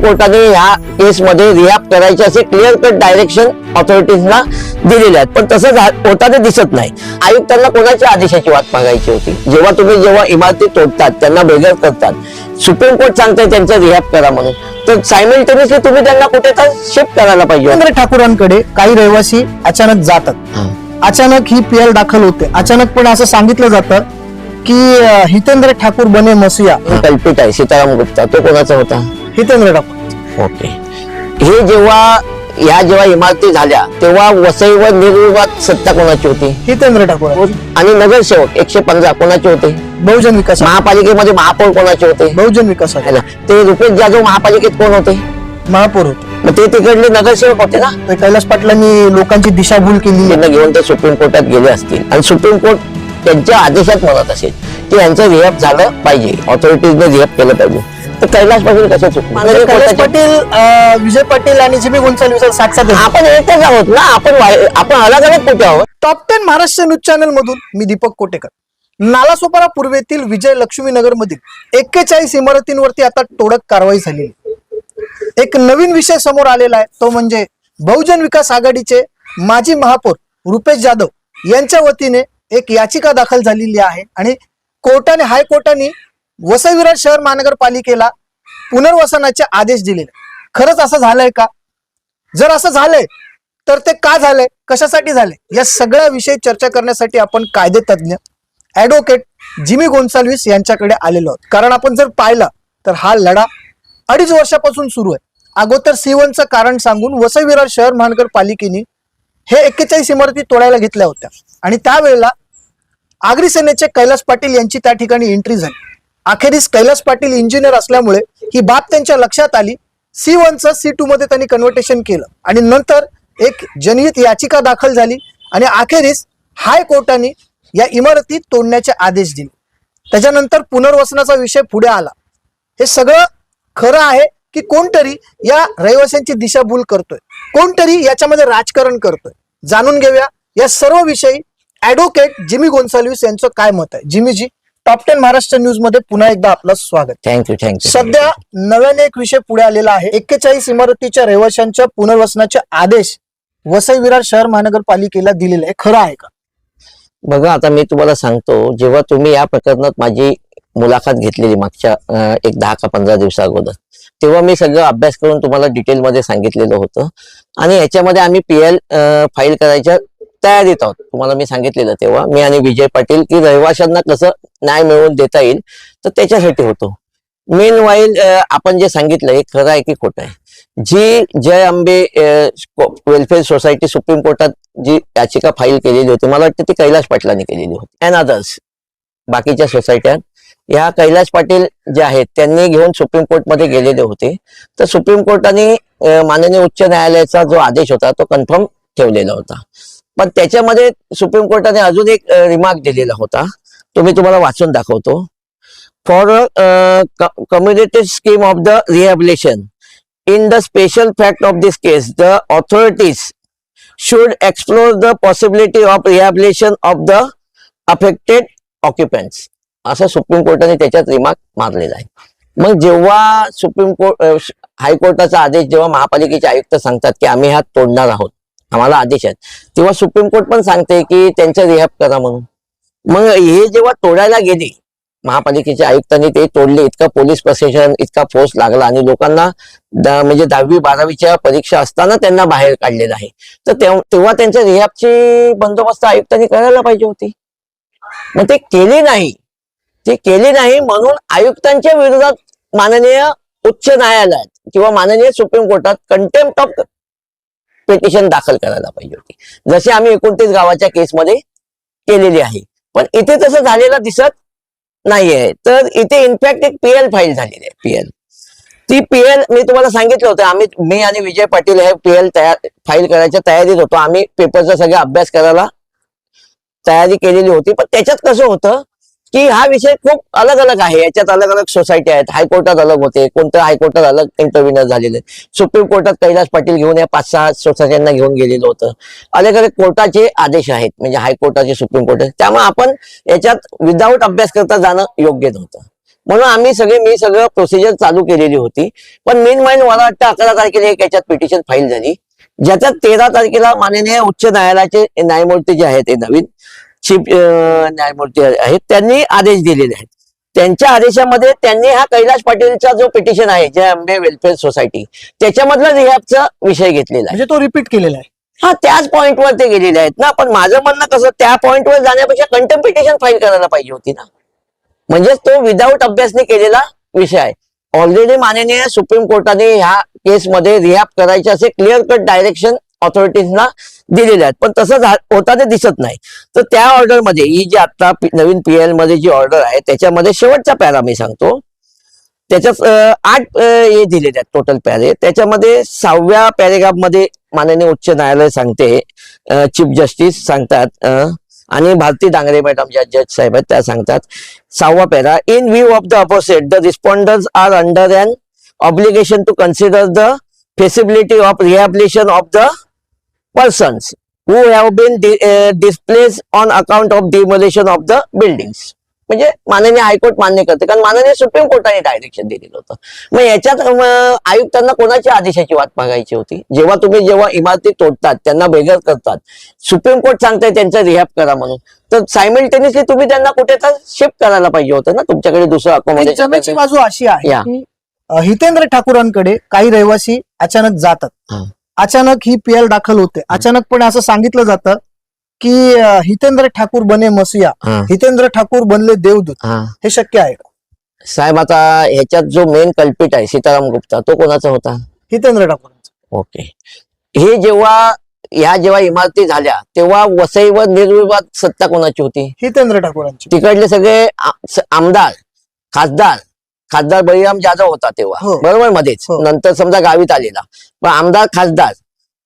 कोर्टाने ह्या केसमध्ये रिहॅब करायचे असे क्लिअर कट डायरेक्शन ऑथॉरिटीजना दिलेले आहेत. पण तसं झा- होताना दिसत नाही. आयुक्तांना कोणाच्या आदेशाची वाट बघायची होती? जेव्हा तुम्ही जेव्हा इमारती तोडतात त्यांना बेघर करतात सुप्रीम कोर्ट सांगतंय त्यांचं रिहॅब करा म्हणून. तर सायमल्टेनियसली तुम्ही त्यांना कुठे तर शिफ्ट करायला पाहिजे ठाकूरांकडे काही रहिवासी अचानक जातात. अचानक ही पीएल दाखल होते. अचानक पण असं सांगितलं जातं की हितेंद्र ठाकूर बने मसिया? कल्पित आहे सीताराम गुप्ता. तो कोणाचा होता? हितेंद्र ठाकूर. ओके. हे जेव्हा या जेव्हा इमारती झाल्या तेव्हा वसई व निर्विवाद सत्ता कोणाची होती? हितेंद्र ठाकूर. आणि नगरसेवक एकशे पंधरा कोणाचे होते? बहुजन विकास. महापालिकेमध्ये महापौर कोणाचे होते? बहुजन विकास ते रुपेश जाधव महापालिकेत कोण होते? महापौर होते. मग ते तिकडले नगरसेवक होते ना? कैलास पाटलांनी लोकांची दिशाभूल केली. घेऊन ते सुप्रीम कोर्टात गेले असतील. आणि सुप्रीम कोर्ट त्यांच्या आदेशात म्हणत असेल की यांचं रिहॅब झालं पाहिजे. ऑथॉरिटीजने रिहॅब केलं पाहिजे. तर कैलास पाटील कसं म्हणजे कैलास पाटील अं, विजय पाटील आणि जिमी साथ साथ आपण एकच आहोत ना? आपण वाय- आपण अलग अलग कुठे आहोत? Top ten Maharashtra news channel मधून मी दीपक कोटेकर. नालासोपारा पूर्वेतील विजय लक्ष्मीनगर मधील एक्केचाळीस इमारतींवरती आता टोळक कारवाई झालेली आहे. एक नवीन विषय समोर आलेला आहे. तो म्हणजे बहुजन विकास आघाडीचे माजी महापौर रुपेश जाधव यांच्या वतीने एक याचिका दाखल झालेली आहे आणि कोर्टाने हायकोर्टाने वसई विरार शहर महानगरपालिकेला पुनर्वसनाचे आदेश दिलेले. खरंच असं झालंय का? जर असं झालंय तर ते का झालंय? कशासाठी झालंय? या सगळ्या विषयी चर्चा करण्यासाठी आपण कायदे तज्ज्ञ ऍडव्होकेट जिमी गोन्साल्विस यांच्याकडे आलेलो आहोत. कारण आपण जर पाहिलं तर हा लढा अडीच वर्षापासून सुरू आहे. अगोदर सीवनचं कारण सांगून वसई विरार शहर महानगरपालिकेने हे एक्केचाळीस इमारती तोडायला घेतल्या होत्या. आणि त्यावेळेला आगरी सेनेचे कैलास पाटील यांची त्या ठिकाणी एंट्री झाली. अखेरीस कैलास पाटील इंजिनियर असल्यामुळे ही बाब त्यांच्या लक्षात आली. सी वनचं सी टू मध्ये त्यांनी कन्व्हर्टेशन केलं. आणि नंतर एक जनहित याचिका दाखल झाली. आणि अखेरीस हायकोर्टाने या इमारती तोडण्याचे आदेश दिले. त्याच्यानंतर पुनर्वसनाचा विषय पुढे आला. हे सगळं खरं आहे की कोणतरी या रहिवाशांची दिशाभूल करतोय. कोणतरी याच्यामध्ये राजकारण करतोय. जाणून घेऊया. या सर्व विषयी ऍडव्होकेट जिमी गोन्साल्विस यांचं काय मत आहे? जिमीजी टॉप टेन महाराष्ट्र न्यूजमध्ये पुन्हा एकदा आपलं स्वागत. थँक्यू थँक्यू सध्या नव्याने एक विषय पुढे आलेला आहे. एक्केचाळीस इमारतीच्या रहिवाशांच्या पुनर्वसनाचे आदेश वसई विरार शहर महानगरपालिकेला दिलेले आहे. खरं आहे का? बघा आता मी तुम्हाला सांगतो जेव्हा तुम्ही या प्रकरणात माझी मुलाखत घेतलेली मागच्या एक दहा का पंधरा दिवसा अगोदर तेव्हा मी सगळं अभ्यास करून तुम्हाला डिटेलमध्ये सांगितलेलं होतं. आणि याच्यामध्ये आम्ही पी एल फाईल करायच्या तयारीत आहोत. तुम्हाला मी सांगितलेलं तेव्हा. मी आणि विजय पाटील की रहिवाशांना कसं न्याय मिळवून देता येईल तर त्याच्यासाठी होतो. मेन वाईल आपण जे सांगितलं हे खरं आहे की खोटं आहे? जी जय आंबे वेलफेअर सोसायटी सुप्रीम कोर्टात जी याचिका फाईल केलेली होती मला वाटतं ती कैलाश पाटलांनी केलेली होती. अँड अदर्स बाकीच्या सोसायट्या या कैलास पाटील जे आहेत त्यांनी घेऊन सुप्रीम कोर्टमध्ये गेलेले होते. तर सुप्रीम कोर्टाने माननीय उच्च न्यायालयाचा जो आदेश होता तो कन्फर्म ठेवलेला होता. पण त्याच्यामध्ये सुप्रीम कोर्टाने अजून एक रिमार्क दिलेला होता. तो मी तुम्हाला वाचून दाखवतो. For community scheme of the rehabilitation in the special fact of this case the authorities should explore the possibility of rehabilitation of the affected occupants. असं सुप्रीम कोर्टाने त्याच्यात रिमार्क मारलेला आहे. मग जेव्हा सुप्रीम कोर्ट हायकोर्टाचा आदेश जेव्हा महापालिकेचे आयुक्त सांगतात की आम्ही हा तोडणार आहोत आम्हाला आदेश आहेत तेव्हा सुप्रीम कोर्ट पण सांगते की त्यांचं रिहॅप करा म्हणून. मग हे जेव्हा तोडायला गेले महापालिकेच्या आयुक्तांनी ते तोडले इतका पोलीस प्रशासन इतका फोर्स लागला आणि लोकांना म्हणजे दहावी बारावीच्या परीक्षा असताना त्यांना बाहेर काढलेलं आहे. तर तेव्हा त्यांच्या रिहॅपची बंदोबस्त आयुक्तांनी करायला पाहिजे होती. मग ते केले नाही. ते केली नाही म्हणून आयुक्तांच्या विरोधात माननीय उच्च न्यायालयात किंवा माननीय सुप्रीम कोर्टात कंटेम्प्ट ऑफ पिटिशन दाखल करायला पाहिजे होती. जसे आम्ही एकोणतीस गावाच्या केसमध्ये केलेली आहे. पण इथे तसं झालेलं दिसत नाहीये. तर इथे इनफॅक्ट एक पीएल फाईल झालेली आहे पीएल ती पीएल मी तुम्हाला सांगितलं होतं. आम्ही मी आणि विजय पाटील हे पीएल तयार फाईल करायच्या तयारीत होतो. आम्ही पेपरचा सगळा अभ्यास करायला तयारी केलेली होती. पण त्याच्यात कसं होतं? की हा विषय खूप अलग अलग आहे. याच्यात अलग अलग सोसायटी आहेत. हायकोर्टात अलग होते. कोणत्या हायकोर्टात अलग इंटरव्ह्युनर झालेले सुप्रीम कोर्टात कैलास पाटील घेऊन या पाच सहा सोसायट्यांना घेऊन गेलेलं होतं. अलग अलग कोर्टाचे आदेश आहेत. म्हणजे हायकोर्टाचे सुप्रीम कोर्ट त्यामुळे आपण याच्यात विदाऊट अभ्यास करता जाणं योग्य नव्हतं. म्हणून आम्ही सगळे मी सगळं प्रोसिजर चालू केलेली होती. पण मेन माइंड मला वाटतं अकरा तारखेला एक याच्यात पिटिशन फाईल झाली. ज्याच्यात तेरा तारखेला माननीय उच्च न्यायालयाचे न्यायमूर्ती जे आहेत ते नवीन. न्यायमूर्ती आहेत त्यांनी आदेश दिलेले आहेत. त्यांच्या आदेशामध्ये त्यांनी हा कैलास पाटीलचा जो पिटिशन आहे जय अंबे वेलफेअर सोसायटी त्याच्यामधला रिहॅबचा विषय घेतलेला आहे. म्हणजे तो रिपीट केलेला आहे. हा त्याच पॉइंटवर ते गेलेले आहेत ना पण माझं म्हणणं कसं त्या पॉइंटवर जाण्यापेक्षा कंटेम पिटिशन फाईल करायला पाहिजे होती ना. म्हणजेच तो विदाऊट अभ्यासने केलेला विषय आहे. ऑलरेडी माननीय सुप्रीम कोर्टाने ह्या केसमध्ये रिहॅब करायचे असे क्लिअर कट डायरेक्शन ऑथॉरिटीजना दिलेल्या आहेत. पण तसं होता होताना दिसत नाही. तर त्या ऑर्डरमध्ये ही जी आता पी- नवीन पीएलमध्ये जी ऑर्डर आहे त्याच्यामध्ये शेवटचा पॅरा मी सांगतो. त्याच्यात आठ हे दिलेले आहेत टोटल पॅरे. त्याच्यामध्ये सहाव्या पॅरेग्राफमध्ये माननीय उच्च न्यायालय सांगते. चीफ जस्टिस सांगतात आणि भारती डांगरे मॅडम ज्या जज साहेब आहेत त्या सांगतात सहावा para in view of the opposite the respondents are under and obligation to consider the feasibility of rehabilitation of the persons who have been uh, displaced on account of demolition of the buildings. म्हणजे माननीय high court मान्य करते कारण माननीय supreme कोर्टाने direction दिलेलं होतं. मग याच्यात आयुक्तांना कोणाच्या आदेशाची वाट बघायची होती? जेव्हा तुम्ही जेव्हा इमारती तोडतात त्यांना बेघर करतात सुप्रीम कोर्ट सांगताय त्यांचा रिहॅब करा म्हणून. तर सायमल्टेनियसली तुम्ही त्यांना कुठे तर शिफ्ट करायला पाहिजे होतं ना? तुमच्याकडे दुसरं अकोमोडेशन बाजू अशी आहे हितेंद्र ठाकूरांकडे काही रहिवासी अचानक जातात. अचानक ही पीएल दाखल होते. अचानकपणे असं सांगितलं जातं की हितेंद्र ठाकूर बने मसिया हितेंद्र ठाकूर बनले देवदूत. हा. शक्य आहे का? साहेब आता ह्याच्यात जो मेन कल्पित आहे सीताराम गुप्ता तो कोणाचा होता? हितेंद्र ठाकूर ओके. हे जेव्हा ह्या जेव्हा इमारती झाल्या तेव्हा वसईवर निर्विवाद सत्ता कोणाची होती? हितेंद्र ठाकूरांची. तिकडले सगळे आमदार खासदार खासदार बळीराम जाधव होता तेव्हा. हो. बरोबर मध्येच. हो. नंतर समजा गावीत आलेला. पण आमदार खासदार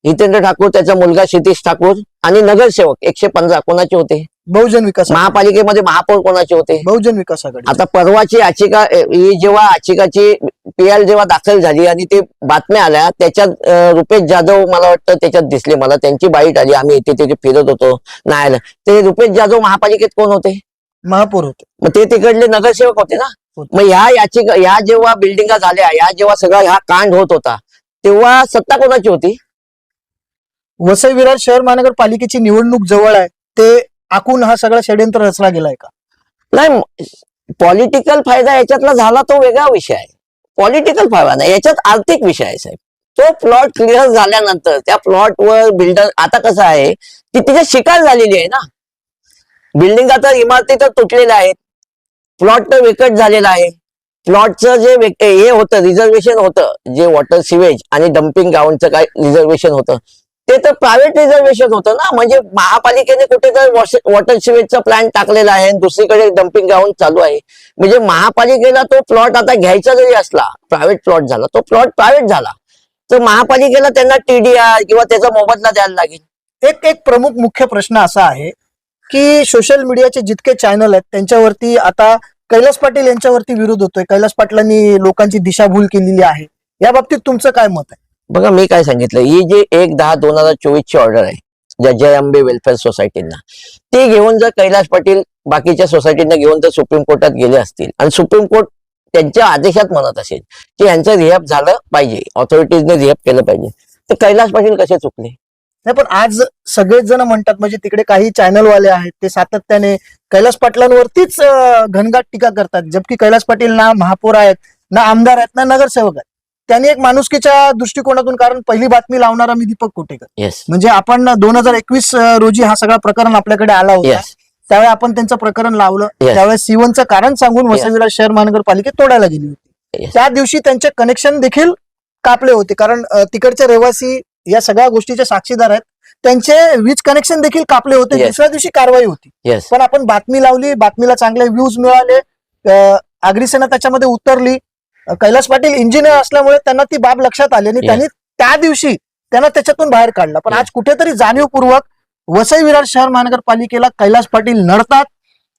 हितेंद्र ठाकूर त्याचा मुलगा क्षितिश ठाकूर आणि नगरसेवक एकशे पंधरा कोणाचे होते? बहुजन विकास आघाडी. महापालिकेमध्ये महापौर कोणाचे होते? बहुजन विकास आघाडी. आता परवाची याचिका ही जेव्हा याचिकाची पीएल जेव्हा दाखल झाली आणि ते बातम्या आल्या त्याच्यात अ, रुपेश जाधव मला वाटतं त्याच्यात दिसले. मला त्यांची बाईट आली. आम्ही इथे तिथे फिरत होतो न्यायालय ते रुपेश जाधव महापालिकेत कोण होते? महापौर होते. मग ते तिकडले नगरसेवक होते ना. मग ह्या याचिका ह्या जेव्हा बिल्डिंगा झाल्या ह्या जेव्हा सगळा हा कांड होत होता तेव्हा सत्ता कोणाची होती? वसई विरार शहर महानगरपालिकेची निवडणूक जवळ आहे. ते आखून हा सगळा षडयंत्र रचला गेलाय का? नाही पॉलिटिकल फायदा याच्यातला झाला तो वेगळा विषय आहे. पॉलिटिकल फायदा नाही याच्यात आर्थिक विषय आहे साहेब. तो प्लॉट क्लिअर झाल्यानंतर त्या प्लॉटवर बिल्डर आता कसं आहे की तिथे शिकार झालेली आहे ना. बिल्डिंग आता इमारती तर तुटलेल्या आहेत. प्लॉट तर विकट झालेला आहे. प्लॉटचं जे हे होतं रिझर्वेशन होतं जे वॉटर सिवेज आणि डम्पिंग ग्राउंडचं काय रिझर्वेशन होतं. ते तर प्रायव्हेट रिझर्वेशन होतं ना. म्हणजे महापालिकेने कुठेतरी वॉटर सिवेजचा प्लॅन टाकलेला आहे दुसरीकडे डम्पिंग ग्राउंड चालू आहे. म्हणजे महापालिकेला तो प्लॉट आता घ्यायचा जरी असला प्रायव्हेट प्लॉट झाला तो प्लॉट प्रायव्हेट झाला. तर महापालिकेला त्यांना टीडीआर किंवा त्याचा मोबदला द्यायला लागेल. एक एक प्रमुख मुख्य प्रश्न असा आहे की सोशल मीडियाचे जितके चॅनल आहेत त्यांच्यावरती आता कैलास पाटील यांच्यावरती विरोध होतोय. कैलास पाटलांनी लोकांची दिशाभूल केलेली आहे. या बाबतीत तुमचं काय मत आहे? बघा मी काय सांगितलं ही जी एक दहा दोन हजार चोवीस ची ऑर्डर आहे ज्या जय आंबे वेलफेअर सोसायटींना ते घेऊन जर कैलास पाटील बाकीच्या सोसायटींना घेऊन जर सुप्रीम कोर्टात गेले असतील. आणि सुप्रीम कोर्ट त्यांच्या आदेशात म्हणत असेल की यांचं रिहॅप झालं पाहिजे ऑथॉरिटीजने रिहॅप केलं पाहिजे. तर कैलास पाटील कसे चुकले? नाही पण आज सगळेच जण म्हणतात म्हणजे तिकडे काही चॅनलवाले आहेत ते सातत्याने कैलास पाटलांवरतीच घनघाट टीका करतात. जबकी कैलास पाटील ना महापौर आहेत ना आमदार आहेत ना नगरसेवक आहेत. त्यांनी एक माणुसकीच्या दृष्टिकोनातून कारण पहिली बातमी लावणारा मी दीपक कोटेकर. येस म्हणजे आपण दोन हजार एकवीस रोजी हा सगळा प्रकरण आपल्याकडे आला होता. येस त्यावेळी आपण त्यांचं प्रकरण लावलं. Yes. त्यावेळेस सीवनचं कारण सांगून वसईविरार शहर महानगरपालिकेत तोडायला गेली होती. Yes. त्या दिवशी त्यांचे कनेक्शन देखील कापले होते. कारण तिकडचे रहिवासी या सगळ्या गोष्टीचे साक्षीदार आहेत. त्यांचे वीज कनेक्शन देखील कापले होते. Yes. दुसऱ्या दिवशी कारवाई होती. येस पण आपण बातमी लावली. बातमीला चांगले व्ह्यूज मिळाले. अं, अग्रिसेना त्याच्यामध्ये उतरली. अं, कैलास पाटील इंजिनियर असल्यामुळे त्यांना ती बाब लक्षात आली आणि Yes. त्यांनी त्या दिवशी त्यांना त्याच्यातून बाहेर काढलं. पण Yes. आज कुठेतरी जाणीवपूर्वक वसई विरार शहर महानगरपालिकेला कैलास पाटील नडतात.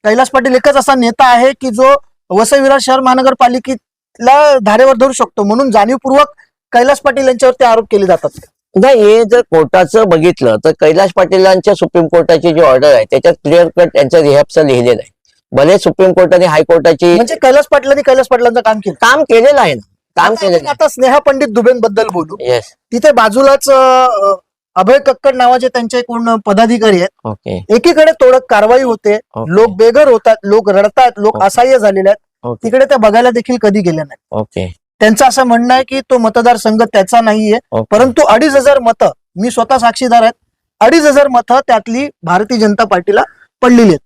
कैलास पाटील एकच असा नेता आहे की जो वसई विरार शहर महानगरपालिकेला धारेवर धरू शकतो. म्हणून जाणीवपूर्वक कैलास पाटील यांच्यावरती आरोप केले जातात. नाही हे जर कोर्टाचं बघितलं तर कैलाश पाटीलांच्या सुप्रीम कोर्टाची जी ऑर्डर आहे त्याच्यात क्लिअर कट त्यांच्या रिहॅबचं लिहिलेलं आहे. भले सुप्रीम कोर्टाने हायकोर्टाची म्हणजे कैलास पाटलांनी कैलास पाटलांचं काम केलं. काम केलेलं आहे ना. काम केलेलं आपण आता स्नेहा पंडित दुबेंबद्दल बोलू. आहे येस तिथे बाजूलाच अं, अभय कक्कड नावाचे त्यांचे कोण पदाधिकारी आहेत. ओके. एकीकडे तोडक कारवाई होते. ओके. लोक बेघर होतात लोक रडतात लोक ओके. असहाय्य झालेले आहेत. ओके. तिकडे त्या बघायला देखील कधी गेल्या नाही ओके. त्यांचं असं म्हणणं आहे की तो मतदारसंघ त्याचा नाहीये. परंतु अडीच हजार मतं मी स्वतः साक्षीदार आहेत अडीच हजार मतं त्यातली भारतीय जनता पार्टीला पडलेली आहेत.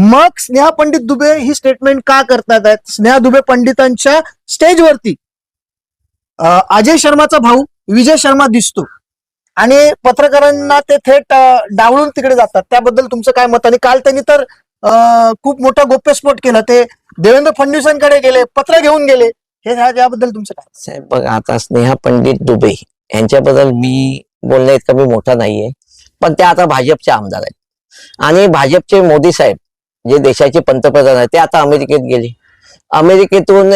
मग स्नेहा पंडित दुबे ही स्टेटमेंट का करतात आहेत? स्नेहा दुबे पंडितांच्या स्टेजवरती अं, अजय शर्माचा भाऊ विजय शर्मा दिसतो. आणि पत्रकारांना ते थेट अं, डावळून तिकडे जातात. त्याबद्दल तुमचं काय मत? आणि काल त्यांनी तर अं, खूप मोठा गोप्यस्फोट केला. ते देवेंद्र फडणवीसांकडे गेले पत्र घेऊन गेले. हे याबद्दल तुमचं काय? साहेब बघा आता स्नेहा पंडित दुबे यांच्याबद्दल मी बोलण्या इतका मी मोठा नाहीये पण त्या आता भाजपचे आमदार आहेत. आणि भाजपचे मोदी साहेब जे देशाचे पंतप्रधान आहेत ते आता अमेरिकेत गेले. अमेरिकेतून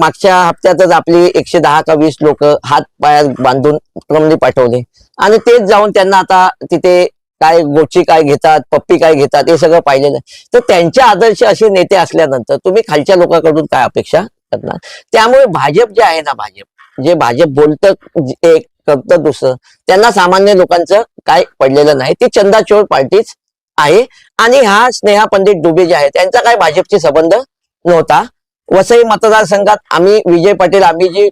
मागच्या हप्त्यातच आपली एकशे दहा का वीस लोक हात पायात बांधून क्रमली पाठवले. आणि तेच जाऊन त्यांना आता तिथे काय गोची काय घेतात पप्पी काय घेतात हे सगळं पाहिलेलं आहे. तर त्यांचे आदर्श असे नेते असल्यानंतर तुम्ही खालच्या लोकांकडून काय अपेक्षा करणार. त्यामुळे भाजप जे आहे ना भाजप जे भाजप बोलतं एक करतं दुसरं त्यांना सामान्य लोकांचं काय पडलेलं नाही. ती चंदाचोर पार्टीच आहे. आणि हा स्नेहा पंडित डुबे जे आहे त्यांचा काय भाजपशी संबंध नव्हता. वसई मतदारसंघात आम्ही विजय पाटील आम्ही जी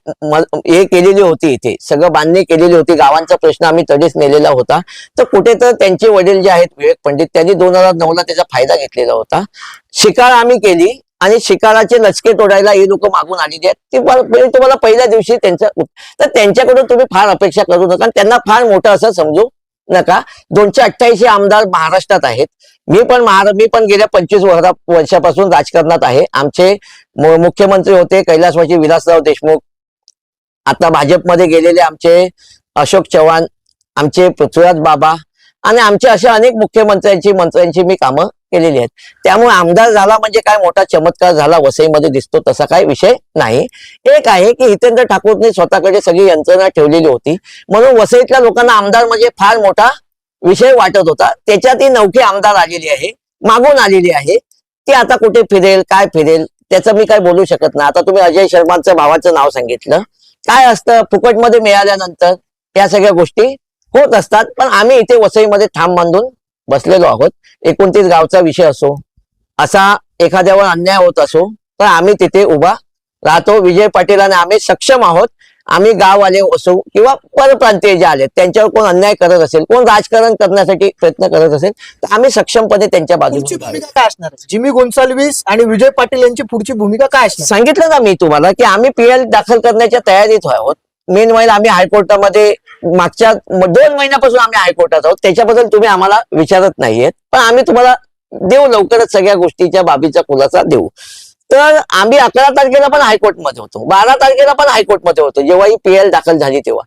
हे केलेली होती इथे सगळं बांधणी केलेली होती गावांचा प्रश्न आम्ही तडीच नेलेला होता. तर कुठे तर त्यांचे वडील जे आहेत विवेक पंडित त्यांनी दोन हजार नऊ ला त्याचा फायदा घेतलेला होता. शिकार आम्ही केली आणि शिकाराचे लचके तोडायला ही लोक मागून आलेली आहेत. ती तुम्हाला पहिल्या दिवशी त्यांचं तर त्यांच्याकडून तुम्ही फार अपेक्षा करू नका त्यांना फार मोठं असं समजू नका. दोनशे अठ्ठ्याऐंशी आमदार महाराष्ट्रात आहेत. मी पण महारा मी पण गेल्या पंचवीस वर्षा वर्षापासून राजकारणात आहे. आमचे मुख्यमंत्री होते कैलासवासी विलासराव देशमुख. आता भाजपमध्ये गेलेले आमचे अशोक चव्हाण आमचे पृथ्वीराज बाबा आणि आमचे अशा अनेक मुख्यमंत्र्यांची मंत्र्यांची मी कामं केलेली आहेत. त्यामुळे आमदार झाला म्हणजे काय मोठा चमत्कार झाला वसईमध्ये दिसतो तसा काही विषय नाही. एक आहे की हितेंद्र ठाकूरने स्वतःकडे सगळी यंत्रणा ठेवलेली होती. म्हणून वसईतल्या लोकांना आमदार म्हणजे फार मोठा विषय वाटत होता. त्याच्यात ही नौकी आमदार आलेली आहे मागून आलेली आहे. ती आता कुठे फिरेल काय फिरेल त्याचं मी काय बोलू शकत नाही. आता तुम्ही अजय शर्मांचं भावाचं नाव सांगितलं. काय असतं फुकटमध्ये मिळाल्यानंतर या सगळ्या गोष्टी होत असतात. पण आम्ही इथे वसईमध्ये थांब बांधून बसलेलो आहोत. एकोणतीस गावचा विषय असो असा एखाद्यावर अन्याय होत असो तर आम्ही तिथे उभा राहतो. विजय पाटील आणि आम्ही सक्षम आहोत. आम्ही गाववाले असो किंवा परप्रांतीय जे आले त्यांच्यावर कोण अन्याय करत असेल कोण राजकारण करण्यासाठी प्रयत्न करत असेल तर आम्ही सक्षमपणे त्यांच्या बाजूने भूमिका काय असणार? जिमी गोन्साल्विस आणि विजय पाटील यांची पुढची भूमिका काय असणार? सांगितलं ना मी तुम्हाला की आम्ही पीएल दाखल करण्याच्या तयारीत आहोत. मेन वाईल आम्ही हायकोर्टामध्ये मागच्या दोन महिन्यापासून आम्ही हायकोर्टात आहोत. त्याच्याबद्दल तुम्ही आम्हाला विचारत नाहीयेत. पण आम्ही तुम्हाला देऊ लवकरच सगळ्या गोष्टीच्या बाबीचा खुलासा देऊ. तर आम्ही अकरा तारखेला पण हायकोर्टमध्ये होतो. बारा तारखेला पण हायकोर्टमध्ये होतो. जेव्हा ही पीएल दाखल झाली तेव्हा.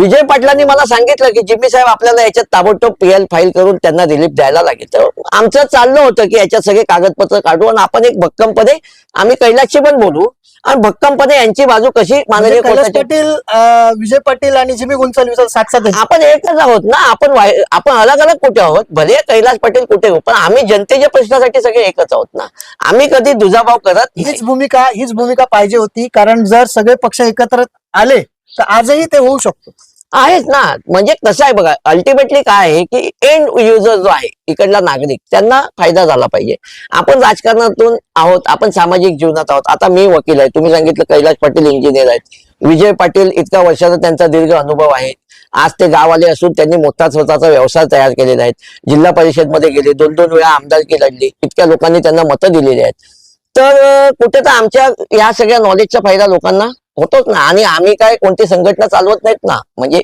विजय पाटलांनी मला सांगितलं की जिम्मी साहेब आपल्याला याच्यात ताबडतोब पीएल फाईल करून त्यांना रिलीफ द्यायला लागेल. तर आमचं चाललं होतं की याच्यात सगळे कागदपत्र काढू आणि आपण एक भक्कमपणे आम्ही कैलासशी पण बोलू. आणि भक्कमपणे यांची बाजू कशी म्हणजे माननीय कैलास कोर्टाच्या पाटील अं, विजय पाटील आणि जिमी साथ साथ आहेत. आपण एकच आहोत ना आपण वाय- आपण अलग अलग कुठे आहोत? भले कैलास पाटील कुठे हो पण आम्ही जनतेच्या प्रश्नासाठी सगळे एकच आहोत ना. आम्ही कधी दुजाभाव करत नाही. हीच भूमिका हीच भूमिका पाहिजे होती कारण जर सगळे पक्ष एकत्र आले तर आजही ते होऊ शकतो. आहेच ना. म्हणजे कसं आहे बघा अल्टिमेटली काय आहे की एंड युजर जो आहे इकडला नागरिक त्यांना फायदा झाला पाहिजे. आपण राजकारणातून आहोत आपण सामाजिक जीवनात आहोत. आता मी वकील आहे तुम्ही सांगितलं कैलाश पाटील इंजिनियर आहेत. विजय पाटील इतक्या वर्षाचा त्यांचा दीर्घ अनुभव आहे. आज ते गाववाले असून त्यांनी मोठा स्वतःचा व्यवसाय तयार केलेला आहे. जिल्हा परिषदमध्ये गेले दोन दोन वेळा आमदारकी लढली. इतक्या लोकांनी त्यांना मतं दिलेली आहेत. तर कुठे तर आमच्या या सगळ्या नॉलेजचा फायदा लोकांना होतोच ना. आणि आम्ही काय कोणती संघटना चालवत नाहीत ना. म्हणजे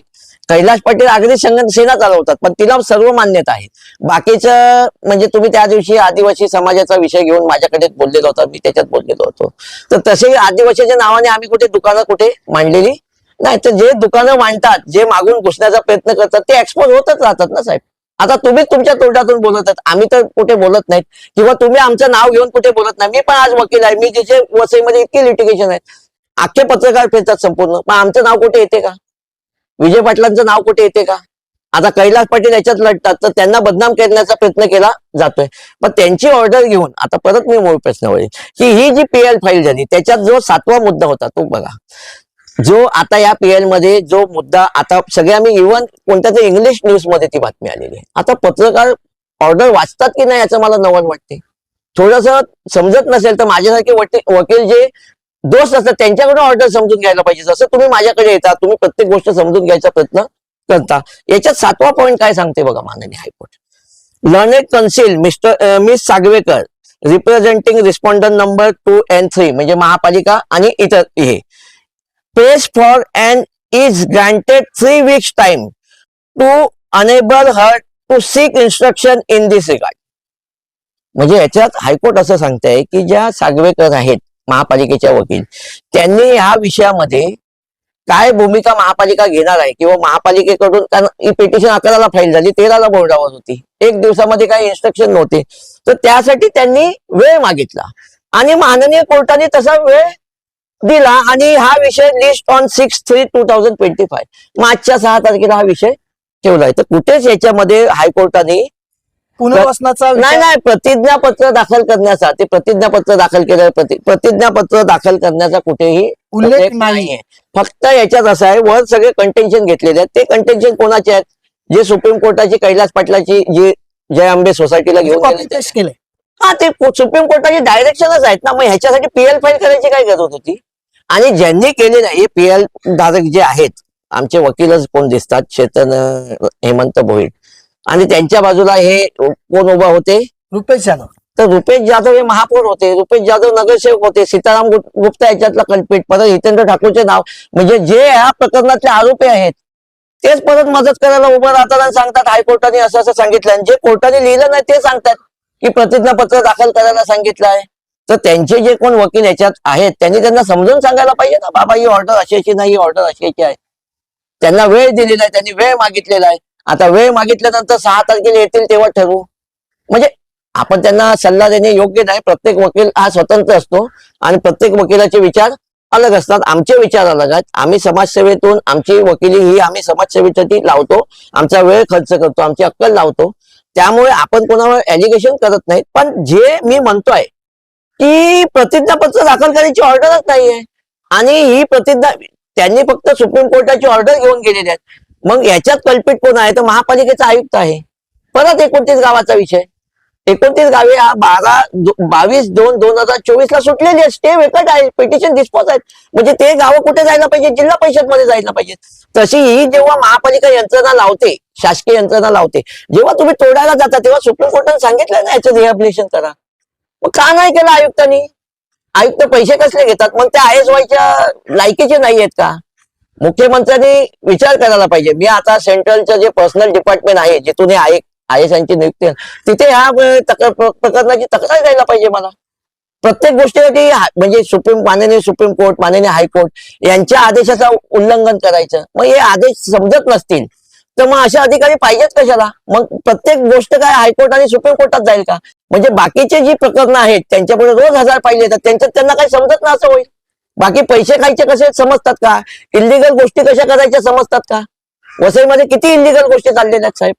कैलाश पाटील अगदी सेना चालवतात पण तिला सर्व मान्यता आहे. बाकीचं म्हणजे तुम्ही त्या दिवशी आदिवासी समाजाचा विषय घेऊन माझ्याकडे बोललेला होता मी त्याच्यात बोललेलो होतो. तर तसे आदिवासीच्या नावाने आम्ही कुठे दुकानं कुठे मांडलेली नाही. तर जे दुकानं मांडतात जे मागून घुसण्याचा प्रयत्न करतात ते एक्सपोज होतच राहतात ना साहेब. आता तुम्हीच तुमच्या तोंडातून बोलत आहात. आम्ही तर कुठे बोलत नाहीत. किंवा तुम्ही आमचं नाव घेऊन कुठे बोलत नाही. मी पण आज वकील आहे. मी जिथे वसईमध्ये इतके लिटिगेशन आहेत अख्खे पत्रकार फिरतात संपूर्ण. पण आमचं नाव कुठे येते का? विजय पाटलांचं नाव कुठे येते का? आता कैलास पाटील याच्यात लढतात तर त्यांना बदनाम करण्याचा प्रयत्न केला जातोय. पण त्यांची ऑर्डर घेऊन आता परत मी मूळ प्रश्न येईल की ही जी पीएल फाईल झाली त्याच्यात जो सातवा मुद्दा होता तो बघा. जो आता या पीएलमध्ये जो मुद्दा आता सगळ्या मी इव्हन कोणत्या तरी इंग्लिश न्यूजमध्ये ती बातमी आलेली आहे. आता पत्रकार ऑर्डर वाचतात की नाही याचं मला नवल वाटते. थोडस समजत नसेल तर माझ्यासारखे वकील जे दोस्त असतात त्यांच्याकडून ऑर्डर समजून घ्यायला पाहिजे. जसं तुम्ही माझ्याकडे येता तुम्ही प्रत्येक गोष्ट समजून घ्यायचा प्रयत्न करता. याच्यात सातवा पॉईंट काय सांगते बघा माननीय high court. Learned counsel mister miss Sagvekar representing respondent number two and three म्हणजे महापालिका आणि इतर हे. Pace for and is granted three weeks time to enable her to seek instruction in this regard म्हणजे याच्यात हायकोर्ट असं सांगते की ज्या सागवेकर आहेत महापालिकेच्या वकील. त्यांनी ह्या विषयामध्ये काय भूमिका महापालिका घेणार आहे किंवा महापालिकेकडून कारण ही पिटिशन अकराला फाईल झाली तेराला बोर्डावर होती. एक दिवसामध्ये काही इन्स्ट्रक्शन नव्हते. तर त्यासाठी त्यांनी वेळ मागितला. आणि माननीय कोर्टाने तसा वेळ दिला आणि हा विषय list on six three two thousand twenty five मार्चच्या सहा तारखेला हा विषय ठेवलाय तर कुठेच याच्यामध्ये हायकोर्टाने पुनर्वसनाचा नाही नाही प्रतिज्ञापत्र दाखल करण्याचा ते प्रतिज्ञापत्र दाखल केलं प्रति प्रतिज्ञापत्र दाखल करण्याचा कुठेही उल्लेख नाही. नाहीये. फक्त याच्यात असं आहे वर सगळे कंटेन्शन घेतलेले आहेत. ते कंटेन्शन कोणाचे आहेत? जे सुप्रीम कोर्टाची कैलास पाटलाची जी जय आंबे सोसायटीला घेऊन केले हा ते सुप्रीम कोर्टाची डायरेक्शनच आहेत ना. मग ह्याच्यासाठी पीएल फाईल करायची काय गरज होती? आणि ज्यांनी केलेलं आहे हे पीएल धारक जे आहेत आमचे वकीलच कोण दिसतात? चेतन हेमंत भोईर. आणि त्यांच्या बाजूला हे कोण उभा होते? रुपेश जाधव तर रुपेश जाधव हे महापौर होते. रुपेश जाधव नगरसेवक होते. सीताराम गुप- गुप्ता याच्यातला कल्पित परत हितेंद्र ठाकूरचे नाव. म्हणजे जे या प्रकरणातले आरोपी आहेत तेच परत मदत करायला उभं राहतात आणि सांगतात हायकोर्टाने असं असं सांगितलं आणि जे कोर्टाने लिहिलं नाही ते सांगतात की प्रतिज्ञापत्र दाखल करायला सांगितलं आहे तर त्यांचे जे कोण वकील याच्यात आहेत त्यांनी त्यांना समजून सांगायला पाहिजे ना बाबा ही ऑर्डर अशी अशी नाही ऑर्डर अशी अशी आहे. त्यांना वेळ दिलेला आहे त्यांनी वेळ मागितलेला आहे. आता वेळ मागितल्यानंतर सहा तारखेला येतील तेव्हा ठरवू. म्हणजे आपण त्यांना सल्ला देणे योग्य नाही. प्रत्येक वकील हा स्वतंत्र असतो. आणि प्रत्येक वकिलाचे विचार अलग असतात. आमचे विचार अलग आहेत. आम्ही समाजसेवेतून आमची वकिली ही आम्ही समाजसेवेसाठी लावतो. आमचा वेळ खर्च करतो. आमची अक्कल लावतो. त्यामुळे आपण कोणावर एलिगेशन करत नाही पण जे मी म्हणतोय की प्रतिज्ञापत्र दाखल करायची ऑर्डरच नाहीये. आणि ही प्रतिज्ञा त्यांनी फक्त सुप्रीम कोर्टाची ऑर्डर घेऊन गेलेली आहेत. मग याच्यात कल्पित कोण आहे? तर महापालिकेचा आयुक्त आहे. परत एकोणतीस गावाचा विषय. एकोणतीस गावे हा बारा बावीस दोन दोन हजार चोवीस ला सुटलेली आहे स्टे वेकट आहे पिटिशन डिस्पोज आहेत. म्हणजे ते गावं कुठे जायला पाहिजे? जिल्हा परिषदमध्ये जायला पाहिजे. तशी ही जेव्हा महापालिका यंत्रणा लावते शासकीय यंत्रणा लावते जेव्हा तुम्ही तोडायला जाता तेव्हा सुप्रीम कोर्टाने सांगितलं ना याचं रिहॅबिलेशन करा. मग का नाही केलं आयुक्तांनी? आयुक्त पैसे कसले घेतात? मग ते आय एस वायच्या लायकीचे नाही आहेत का? मुख्यमंत्र्यांनी विचार करायला पाहिजे. मी आता सेंट्रलचं जे पर्सनल डिपार्टमेंट आहे जिथून हे आय आय एस यांची नियुक्ती तिथे ह्या तक्रार प्रकरणाची तक्रार द्यायला पाहिजे मला. प्रत्येक गोष्टीसाठी म्हणजे सुप्रीम माननीय सुप्रीम कोर्ट माननीय हायकोर्ट यांच्या आदेशाचं उल्लंघन करायचं. मग हे आदेश समजत नसतील तर मग अशा अधिकारी पाहिजेत कशाला? मग प्रत्येक गोष्ट काय हायकोर्ट आणि सुप्रीम कोर्टात जाईल का? म्हणजे बाकीचे जी प्रकरणं आहेत त्यांच्यापुढे रोज हजार पाहिजे येतात त्यांच्यात त्यांना काही समजत ना असं होईल. बाकी पैसे खायचे कसे समजतात का? इलिगल गोष्टी कशा करायच्या समजतात का? वसईमध्ये किती इलिगल गोष्टी चाललेल्या आहेत साहेब?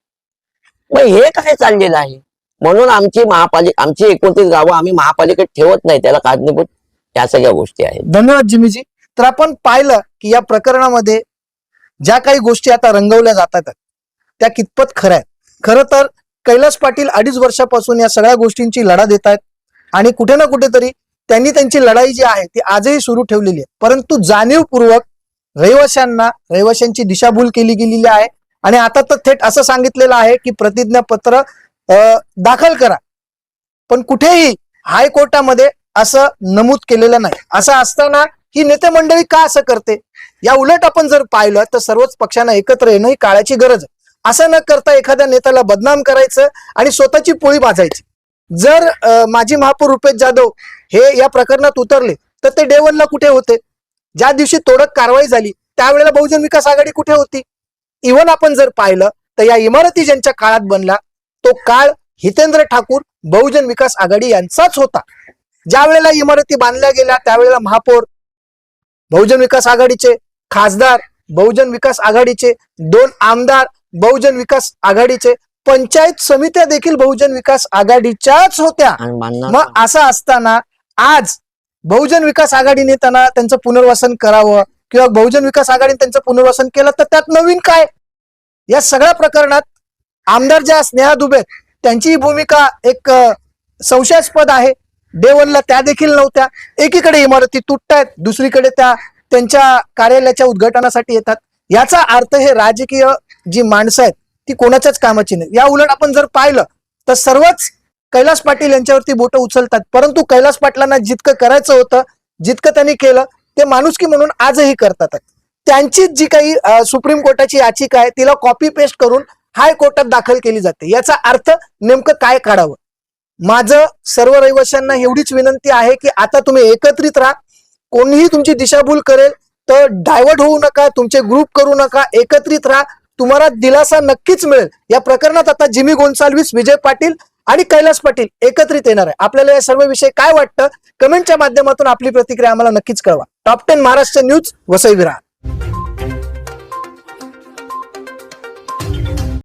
मग हे काय चाललेलं आहे? म्हणून आमची महापालिका आमची एकोणतीस गावं आम्ही महापालिकेत ठेवत नाही. त्याला कारणीभूत या सगळ्या गोष्टी आहेत. धन्यवाद जिमीजी. तर आपण पाहिलं की या प्रकरणामध्ये ज्या काही गोष्टी आता रंगवल्या जातात त्या कितपत खऱ्या आहेत. खरं तर कैलास पाटील अडीच वर्षापासून या सगळ्या गोष्टींची लढा देत आहेत आणि कुठे ना कुठेतरी त्यांनी त्यांची लढाई जी आहे ती आजही सुरू ठेवलेली आहे. परंतु जाणीवपूर्वक रहिवाशांना रहिवाशांची दिशाभूल केली गेलेली आहे. आणि आता तर थेट असं सांगितलेलं आहे की प्रतिज्ञापत्र दाखल करा. पण कुठेही हायकोर्टामध्ये असं नमूद केलेलं नाही. असं असताना ही नेते मंडळी का असं करते? या उलट आपण जर पाहिलं तर सर्वच पक्षांना एकत्र येणं ही काळाची गरज आहे. असं न करता एखाद्या नेत्याला बदनाम करायचं आणि स्वतःची पोळी भाजायची. जर माजी महापौर रुपेश जाधव हे या प्रकरणात उतरले तर ते डेवनला कुठे होते? ज्या दिवशी तोडक कारवाई झाली त्यावेळेला बहुजन विकास आघाडी कुठे होती? इव्हन आपण जर पाहिलं तर या इमारती ज्यांच्या काळात बनला तो काळ हितेंद्र ठाकूर बहुजन विकास आघाडी यांचाच होता. ज्या वेळेला इमारती बांधल्या गेल्या त्यावेळेला महापौर बहुजन विकास आघाडीचे खासदार बहुजन विकास आघाडीचे दोन आमदार बहुजन विकास आघाडीचे पंचायत समित्या देखील बहुजन विकास आघाडीच्याच होत्या. मग असं असताना आज बहुजन विकास आघाडीने त्यांना त्यांचं पुनर्वसन करावं किंवा बहुजन विकास आघाडीने त्यांचं पुनर्वसन केलं तर त्यात नवीन काय? या सगळ्या प्रकरणात आमदार ज्या स्नेहा दुबे त्यांचीही त्यांची भूमिका एक संशयास्पद आहे. देवलला त्या देखील नव्हत्या. एकीकडे इमारती तुटतायत दुसरीकडे त्या त्यांच्या कार्यालयाच्या उद्घाटनासाठी येतात. याचा अर्थ हे राजकीय जी माणसं आहेत ती कोणाच्याच कामाची नाही या उलट आपण जर पाहिलं तर सर्वच कैलास पाटील यांच्यावरती बोटं उचलतात. परंतु कैलास पाटलांना जितकं करायचं होतं जितकं त्यांनी केलं ते माणुसकी म्हणून आजही करतात. त्यांचीच जी काही सुप्रीम कोर्टाची याचिका आहे तिला कॉपी पेस्ट करून हायकोर्टात दाखल केली जाते. याचा अर्थ नेमकं काय काढावं? माझं सर्व रहिवाशांना एवढीच विनंती आहे की आता तुम्ही एकत्रित राहा. कोणीही तुमची दिशाभूल करेल तर डायव्हर्ट होऊ नका तुमचे ग्रुप करू नका एकत्रित राहा. तुम्हाला दिलासा नक्कीच मिळेल. या प्रकरणात आता जिमी गोन्साल्विस विजय पाटील आणि कैलास पाटील एकत्रित येणार आहे. आपल्याला या सर्व विषय काय वाटतं? कमेंटच्या माध्यमातून आपली प्रतिक्रिया आम्हाला नक्कीच कळवा. Top ten Maharashtra news Vasai Virar